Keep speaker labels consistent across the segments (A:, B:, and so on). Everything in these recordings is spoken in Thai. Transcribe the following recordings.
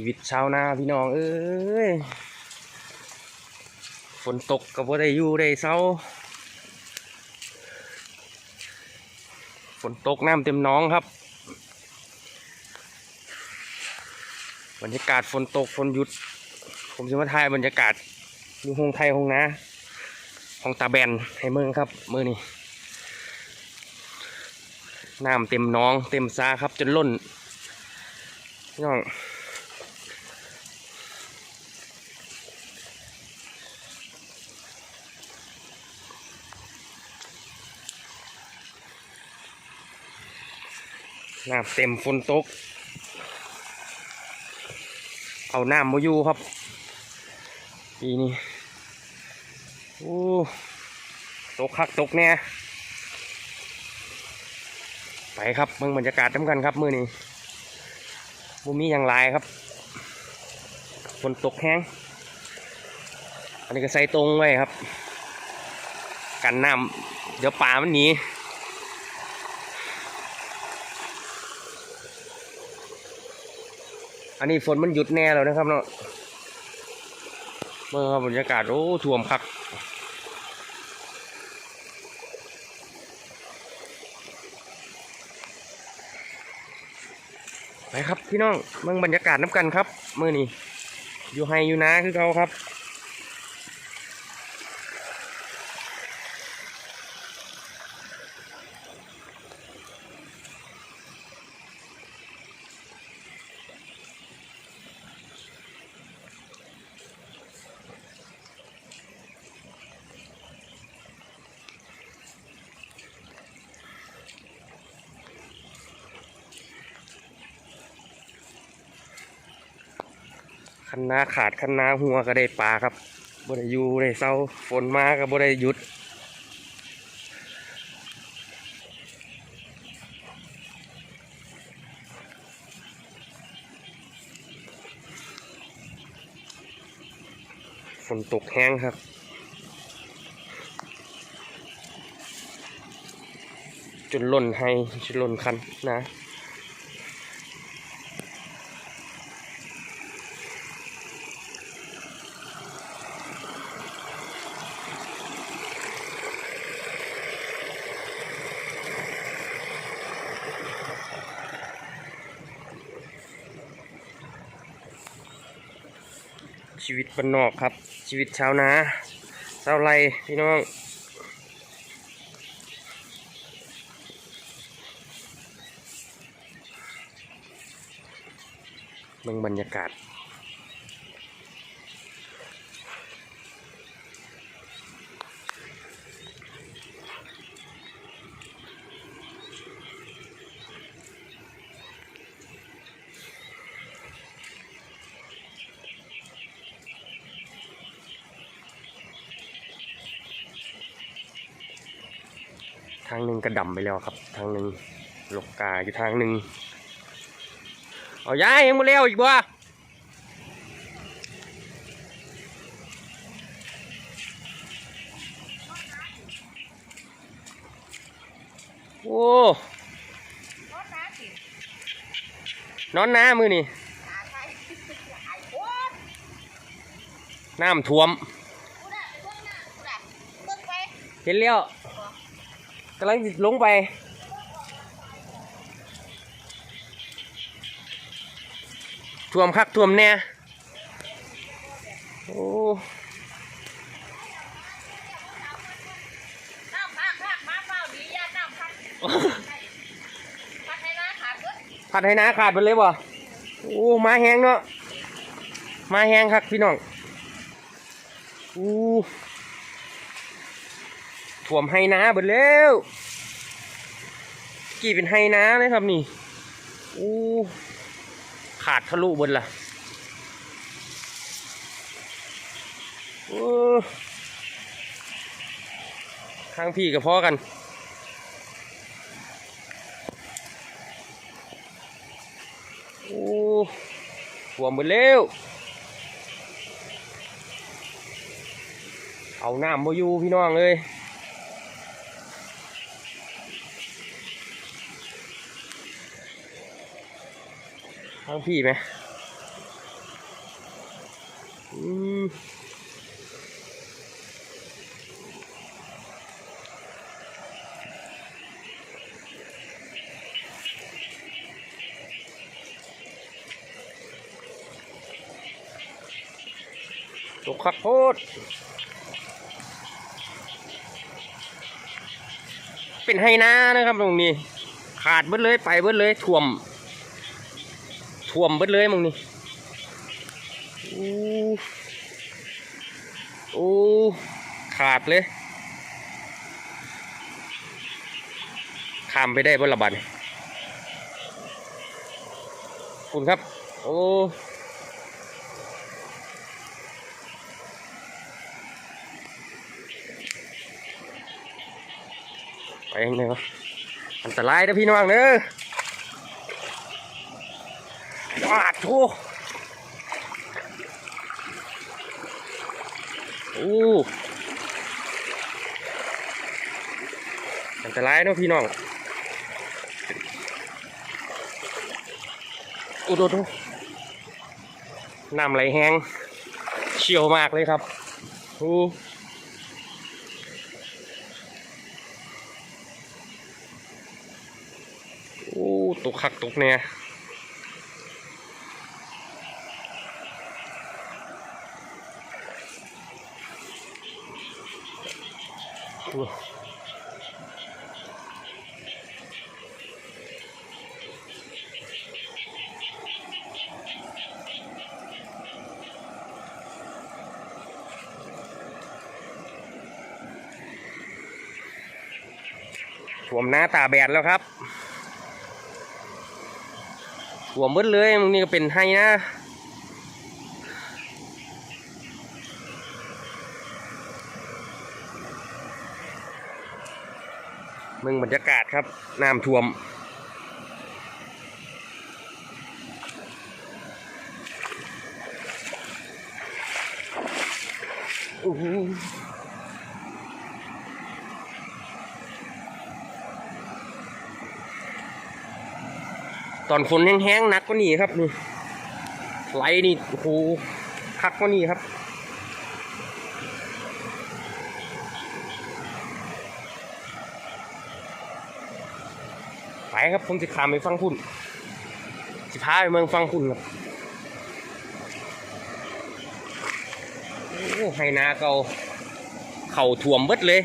A: ชีวิตชาวนาพี่น้อง เอ้ยฝนตกก็บ่ได้อยู่ได้เศร้าฝนตกน้ำเต็มน้องครับบรรยากาศฝนตกฝนหยุด ผมจะมาถ่ายบรรยากาศอยู่ห้องไทยห้องนาห้องตาแบนให้เมืองครับมือนี้น้ำเต็มน้อง เต็มซาครับจนล้นพี่น้อง น้ำเต็มฝนตก เอาน้ำมาอยู่ครับ ปีนี้โอ้ตกคักตกแน่ไปครับเมืองบรรยากาศน้ำกันครับมือนี้บุมีอย่างไรครับฝนตกแห้งอันนี้ก็ใส่ตรงไว้ครับ กันน้ำเดี๋ยวป่ามันหนี อันนี้ฝนมันหยุดแน่แล้วนะครับเนาะเมื่อบรรยากาศโอ้ท่วมคักไปครับพี่น้องเมืองบรรยากาศน้ำกันครับเมื่อนี้อยู่ไฮอยู่นะคือเขาครับ คันนาขาดคันนาหัวก็ได้ปลาครับบ่ได้อยู่ได้เศร้าฝนมาก็บ่ได้หยุดฝนตกแห้งครับจนหล่นให้จนหล่นคันนะ ชีวิตบนนอกครับ ชีวิตชาวนาชาวไรพี่น้องเมืองบรรยากาศ ทางหนึ่งกระดำไปแล้วครับ ทางหนึ่งหลกกาอยู่ทางหนึ่งเอาย้ายเองมาเร็วอีกบ่โอ้นอนน้ามือนี่น้ำท่วมเห็นแล้ว กำลังสิลงไปท่วมคักท่วมแน่โอ้
B: น้ำพักพักมาเปล่าดีญาติน้ำพักพักให้น้าขาดก็
A: ผัดให้น้าขาดไปเลยบ่โอ้มาแห้งเนาะมาแห้งคักพี่น้องอู้ ท่วมให้น้าเบิดแล้วกี่เป็นให้น้าเลยครับนี่อู้ขาดทะลุเบนล่ะอ้ทางพี่กับพ่อกันโอ้ท่วมหมดแล้วเอาน้ำมาอยู่พี่น้องเลย ทางพี่ไหมอืมตกขักโพดเป็นไฮนานะครับตรงนี้ ขาดเบิดเลยไปเบิดเลยท่วม ท่วมเบิดเลยมึงนี่โอู้อู้ขาดเลยข้ามไปได้บนระบาดนี่คุณครับ โอ้ไปยังไงวะอันตรายนะพี่น้องเด้อ วาดโถโอ้อันตรายเนาะพี่น้องอ้โหโถน้ำไหลแห้งเชี่ยวมากเลยครับโอ้โอ้ตกขักตกเนี่ย ตาแบดแล้วครับถ่วมืดเลยมึงนี่ก็เป็นให้นะมึงบรรยากาศครับน้ำท่วมอู้ ตอนฝนแห้งๆนักกว่านี้ครับนี่ไหลนี่โอ้โหคักกว่านี้ครับไปครับผมจะขามไปฟังพุ่นสิพาไปเมืองฟังพุ่นครับโอ้ไฮนาเกาเข่าท่วมเบิดเลย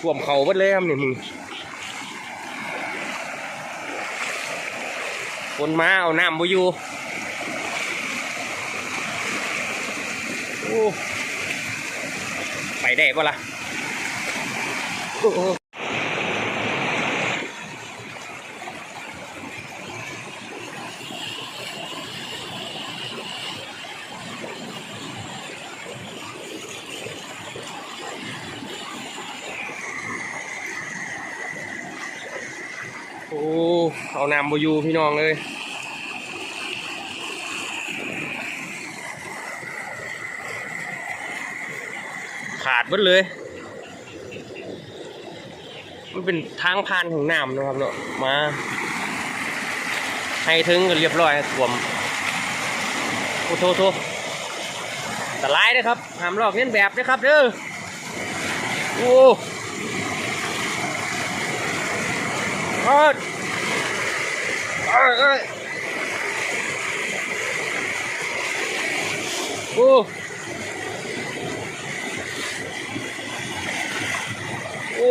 A: ท่วมเข่าเบิดเลยครับนี่มึง คนมาเอาน้ำบ่อยู่โอ้ไปได้ปะล่ะ โอ้ เอาน้ำบอยูพี่น้องเลยขาดหมดเลย มันเป็นทางผ่านของน้ำนะครับเนาะ มา ให้ถึงก็เรียบร้อยท่วมโอ้โทโทอันตรายนะครับหามลอกเลียนแบบนะครับเด้อ โอ้ เอ้ยเอ้ยเอ้ยโอ้โอ้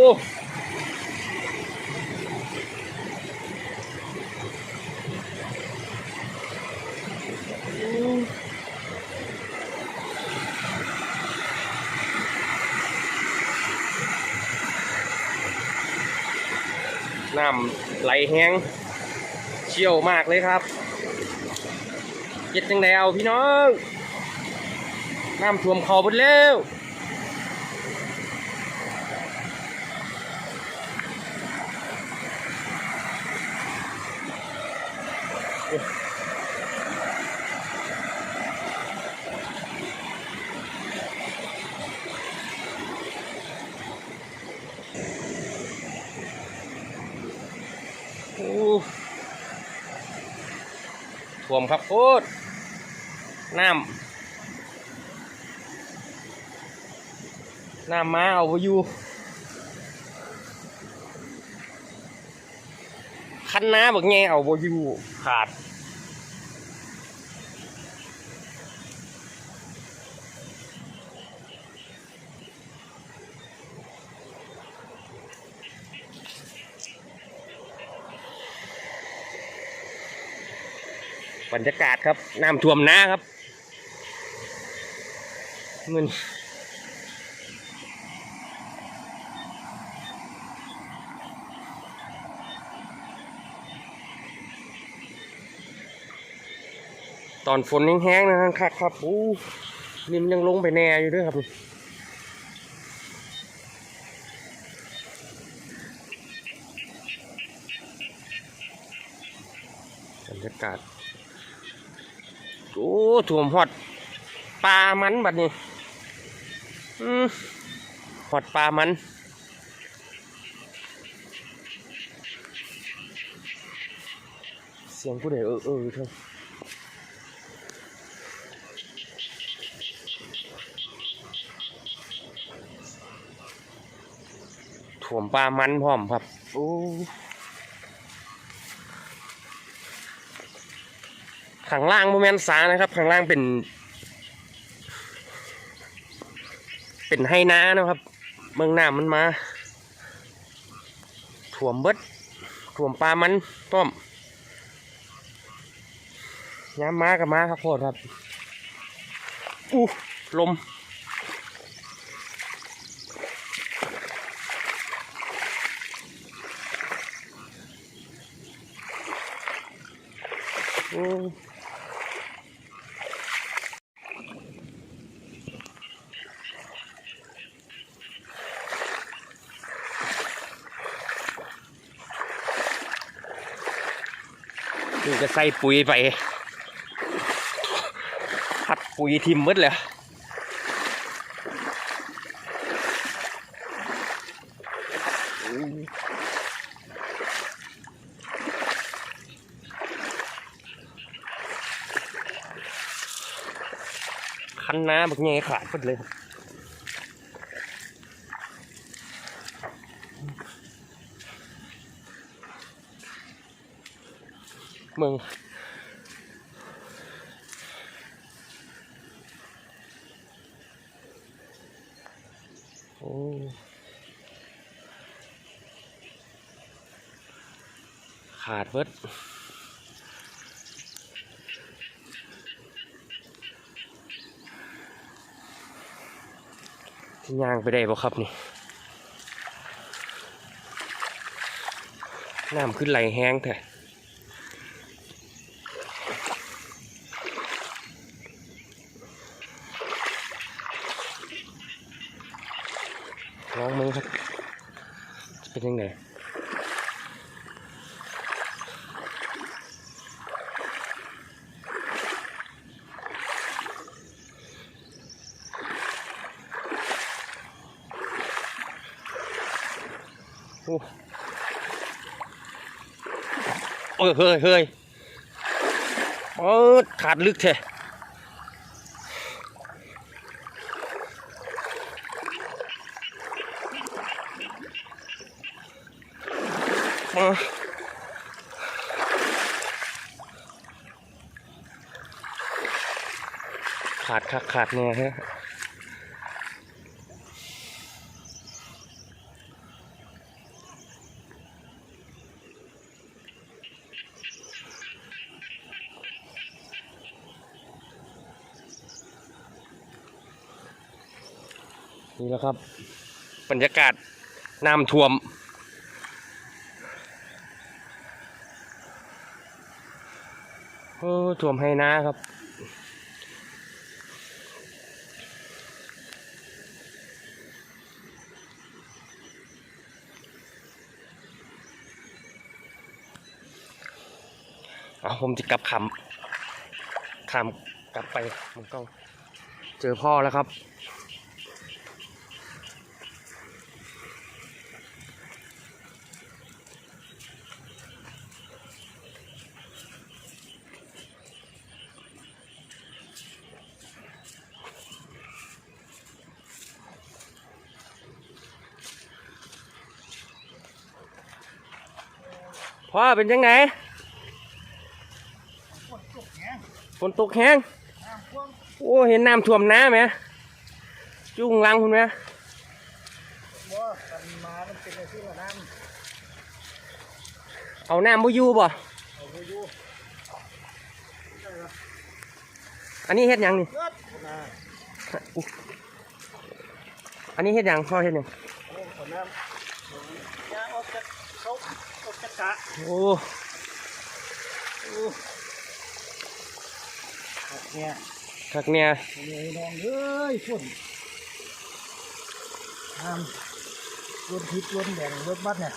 A: น้ำไหล แห้งเชี่ยวมากเลยครับเจ็ดจังแล้วพี่น้อง น้ำท่วมคอหมดแล้ว ท่วมครับโคตรน้ำน้ำมาเอาไปอยู่คันน้าบักแงเอาไปอยู่ขาด บรรยากาศครับน้ำท่วมน้าครับเงินตอนฝนแห้งๆนะครับครับอู้นี่มยังลงไปแน่อยู่ด้วยครับรรยากาศ โอ้ ถ่วมหอดปลามันบัดนี้หอดปลามันเสียงผู้ใดเออเออเถอะถ่วมปลามันพร้อมครับ โอ้ ข้างล่างโมเมนสานะครับข้างล่างเป็น เป็นไฮน้านะครับ เมืองน้ำมันมาถ่วมเบิดถ่วมปลามันต้มย้ำมากับมาครับโคตรครับอู้ลม นี่ก็ใส่ปุ๋ยไปพัดปุ๋ยทิมหมดเลยคันน้ำบักแงขาดหมดเลยครับเมืองโอ้ขาดเบิร์ดย่างไปได้บ่ครับนี่น้ำขึ้นไหลแห้งแท้ลองมือครับจะเป็นยังไง โอ้ เออเฮ้ยเฮ้ยเออขาดลึกแท้มาขาดขาดขาดเนี่ยฮะ นี่แหละครับบรรยากาศน้ำท่วม โอ้ท่วมให้นะครับ เอาผมจะกลับคำคำกลับไปมันก็เจอพ่อแล้วครับ พ่อเป็นยังไงฝนตกแห้งโอ้เห็นน้ำท่วมน้ำไหมจุ้งลังคุณไหม
C: เอา
A: น้ำบ่ยูบ่ำ
C: เอาไปอยู่
A: อันนี้เฮ็ดยังนี่อันนี้เฮ็ดยังพ่อเฮ็ดยัง
C: โอ้ขอน้ำยาออกจากเขาออกจากกะ
A: โอ้
C: โอ้เนี่ย
A: คักเนี่ย
C: นี่น้องเอ้ยฝนน้ำรถพิษรถแดงรถบัสเนี่ย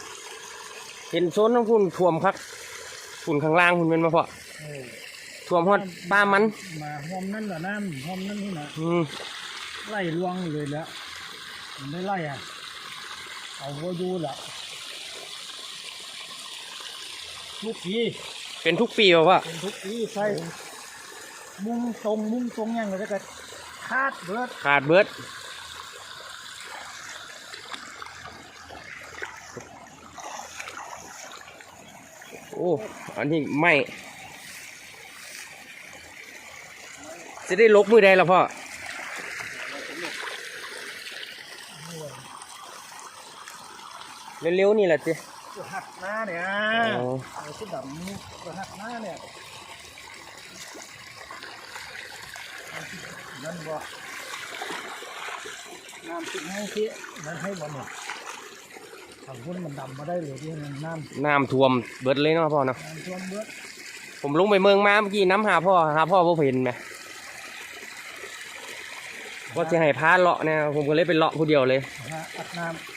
A: เห็นโซนน้ำพุ่นท่วมคักฝุ่นข้างล่างคุณเป็นมาพอท่วมฮอดป้ามัน
C: มาหอมนั่นละน้ำหอมนั่นนี่นะไล่ลวงเลยแล้วมันไม่ไล่อะเอาวัวอยู่ละ ลูกปี
A: เป็นทุกปีบ่พ่อ
C: เป็นทุกปีใส่มุ้งตรงมุ้งตรงอย่างไรก็คาดเบิด
A: ขาดเบิดโอ้อันนี้ไม่จะได้ลกมือใดล่ะพ่อเร็วๆนี่แหละจิ
C: ตัวหักห น้าเนี่ย
A: อ๋อ
C: ไอ้ที่ดำนี่ตัวหักหน้าเนี่ยนั่นบ่น้ำติดให้ที่นั่นให้บ่เนี่ยทางพุ่นมันดำมาได้เลยที่นั่นน้ำ
A: น้ำท่วมเบิดเลยเนาะพ่อเนาะ
C: น้ำท่วมเบิด
A: ผมลงไปเมืองมาเมื่อกี้น้ำหาพ่อหาพ่อพ่เห็นไหมว่าจะให้พาเลาะเนี่ยผมก็เลยไปเลาะผู้เดียวเลย
C: นะฮะอัดน้ำ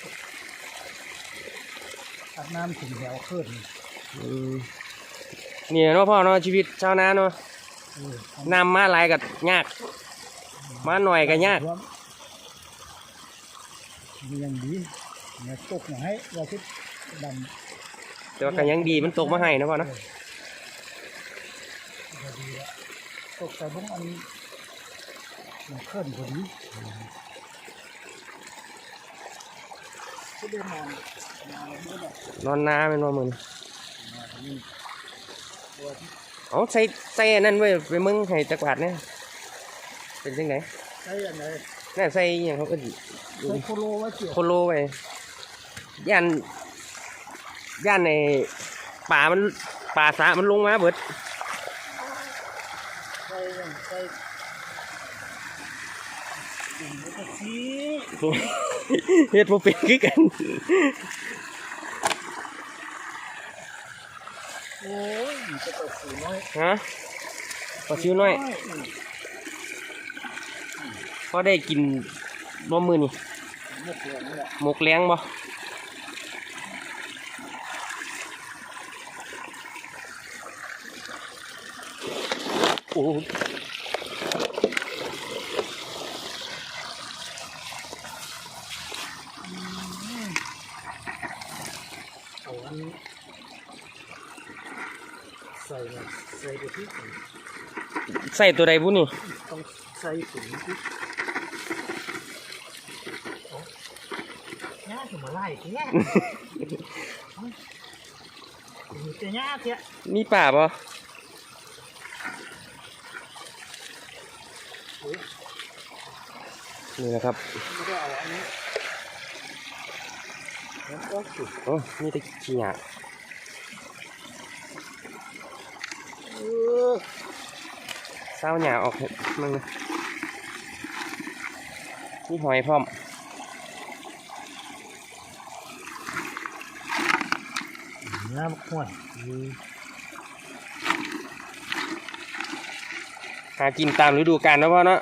C: อัดน้ำถึงแถวขึ้น
A: อืมเนี่ยเนาะพ่อเนาะชีวิตชาวนาเนาะ
C: เออ
A: น้ำมาหลายกับยาก มาหน่อยก็ยาก
C: ท่วมมีอย่างดีเนี่ยตกมาให้ว่าที่ดำ
A: แต่ว่าก็ยังดีมันตกมาให้นะพ่อเนาะ
C: ก็ดีละตกแต่บุ้งอันมันเคลื่อนพอดีที่เดินนอน นอนไม่ได้
A: นอนนาเป็นว่ามึง
C: นอนนี่ตัวที่
A: เอาใส่ใส่อันนั่นไว้ไปมึงให้จักรวาดเนี่ยเป็นจังไง
C: ใช้ยังไง
A: น่าใส่อหย่างเขาเอิ้น
C: ใช้โคโลไว้เกี่ยว
A: โคโลไว้ย่านย่านในป่ามันป่าสามันลงมาเบิด
C: ใช้ยังใช้สิ่งนี้ก็ชี้
A: เฮ็ดบ่เป็นคือกัน
C: โอ้ยมันจะตกสูงน้อย
A: ฮะพอชิวหน่อย
C: ม
A: พอได้กินบ่มื้อนี่
C: หมกเหลืองนี่แหละ
A: หมกเลี้ยงบ่โอ้
C: มัน ใส่มาใส่ไปที่
A: ใส่ตัวใดบุนี่
C: ต้องใส่ถุงที่ย่าถึงมาไล่เนี้ยมีแต่ย่าเทีย
A: มีป่าปะนี่นะครับ
C: ไม่ได้เอาอันนี้แล้วก็จุด
A: โอ้มีแต่ขี้หยา
C: เออ
A: เศร้าหยาออกเถอะมึงนี่หอยพร้อม
C: น้ำข้น
A: หากินตามฤดูกาลนะพ่อเนาะ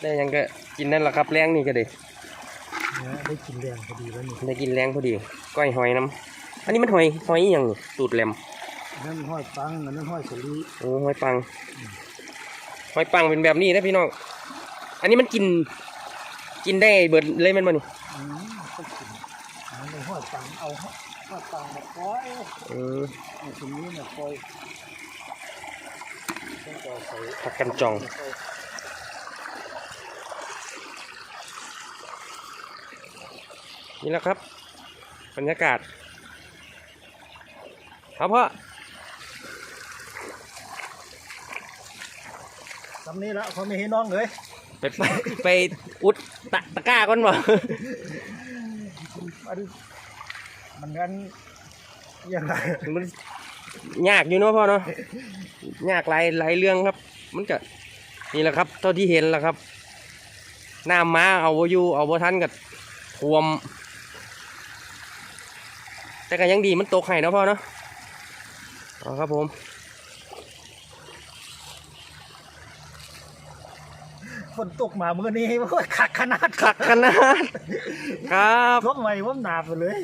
A: ได้หยังก็กินนั่นแหละครับแรงนี่ก็ได้
C: เนี่ยได้กินแรงพอดีแล้วนี่
A: ได้กินแรงพอดีก้อยหอยน้ำอันนี้มันหอยหอยอหย่างนี่ตูดแหลม
C: นั่นห้อยปังอันนั่นห้อยสลี
A: โอ้หอยปัง หอยปังเป็นแบบนี้นะพี่น้อง อันนี้มันกิน กินได้เบิดเลยแมันบ่นี่
C: อืมก็กินอันนั้นห้อยปังเอาห้อยปังมาปล่อย
A: เออ
C: ไอ้ตรงนี้มาปล่อยต้องต่อใส่
A: ผักกันจองนี่แหละครับ บรรยากาศ ครับพ่อำ
C: นี้แล้วเขาไม่ให้น้องเลย
A: ไปไปไปอุดตะตะกร้าก่อนบ่
C: อันมันกันยังไง
A: มันยากอยู่เนาะพ่อเนาะยากหลายหลายเรื่องครับ มันก็นี่แหละครับ เท่าที่เห็นแหละครับน้ำมาเอาบ่อยู่เอาบ่ทันกับท่วม แต่ก็ยังดีมันตกให้เนาะพ่อเนาะเอาครับผม
C: นตกมาเมื่อนี้ว่าขักขนาด
A: ขักขนาดครับ
C: ทบใหม่ว่าหนาไปเลย